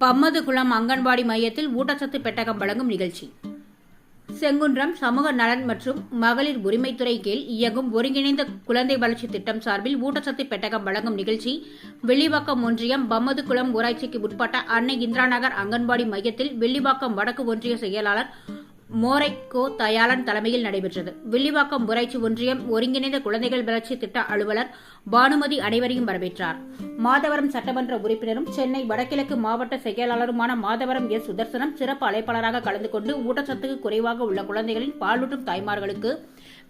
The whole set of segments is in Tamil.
பம்மதுகுளம் அங்கன்வாடி மையத்தில் ஊட்டச்சத்து பெட்டகம் வழங்கும் நிகழ்ச்சி. செங்குன்றம் சமூக நலன் மற்றும் மகளிர் உரிமைத்துறை கீழ் இயங்கும் ஒருங்கிணைந்த குழந்தை வளர்ச்சி திட்டம் சார்பில் ஊட்டச்சத்து பெட்டகம் வழங்கும் நிகழ்ச்சி. வெள்ளிவாக்கம் ஒன்றியம் பம்மதுகுளம் ஊராட்சிக்கு உட்பட்ட அன்னை இந்திரா நகர் அங்கன்வாடி மையத்தில் வெள்ளிவாக்கம் வடக்கு ஒன்றிய செயலாளர் மோரைக்கோ தயாளன் தலைமையில் நடைபெற்றது. வில்லிவாக்கம் ஊராட்சி ஒன்றியம் ஒருங்கிணைந்த குழந்தைகள் வளர்ச்சி திட்ட அலுவலர் பானுமதி அனைவரையும் வரவேற்றார். மாதவரம் சட்டமன்ற உறுப்பினரும் சென்னை வடகிழக்கு மாவட்ட செயலாளருமான மாதவரம் எஸ் சுதர்சனம் சிறப்பு அழைப்பாளராக கலந்து கொண்டு ஊட்டச்சத்துக்கு குறைவாக உள்ள குழந்தைகளின் பாலூட்டும் தாய்மார்களுக்கு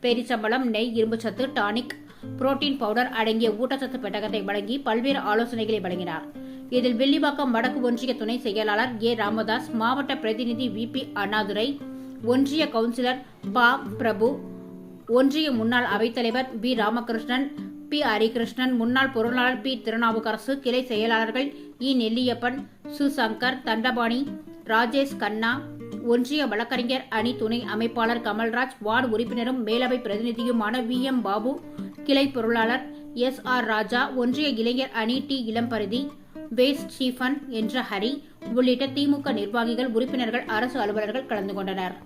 பேரிச்சம்பளம் நெய் இரும்புச்சத்து டானிக் புரோட்டீன் பவுடர் அடங்கிய ஊட்டச்சத்து பெட்டகத்தை வழங்கி பல்வேறு ஆலோசனைகளை வழங்கினார். இதில் வில்லிவாக்கம் வடக்கு ஒன்றிய துணை செயலாளர் ஏ. ராமதாஸ் மாவட்ட பிரதிநிதி வி. பி. அண்ணாதுரை ஒன்றிய கவுன்சிலர் பா. பிரபு ஒன்றிய முன்னாள் அவைத்தலைவர் பி. ராமகிருஷ்ணன் பி. ஹரிகிருஷ்ணன் முன்னாள் பொருளாளர் பி. திருநாவுக்கரசு கிளை செயலாளர்கள் இ. நெல்லியப்பன் சு சங்கர் தண்டபாணி ராஜேஷ் கண்ணா ஒன்றிய வழக்கறிஞர் அணி துணை அமைப்பாளர் கமல்ராஜ் வார்டு உறுப்பினரும் மேலவை பிரதிநிதியுமான வி. எம். பாபு கிளை பொருளாளர் எஸ். ஆர். ராஜா ஒன்றிய இளைஞர் அணி டி. இளம்பருதி பேஸ் ஸ்டீஃபன் என்ற ஹரி உள்ளிட்ட திமுக நிர்வாகிகள் உறுப்பினர்கள் அரசு அலுவலர்கள் கலந்து கொண்டனர்.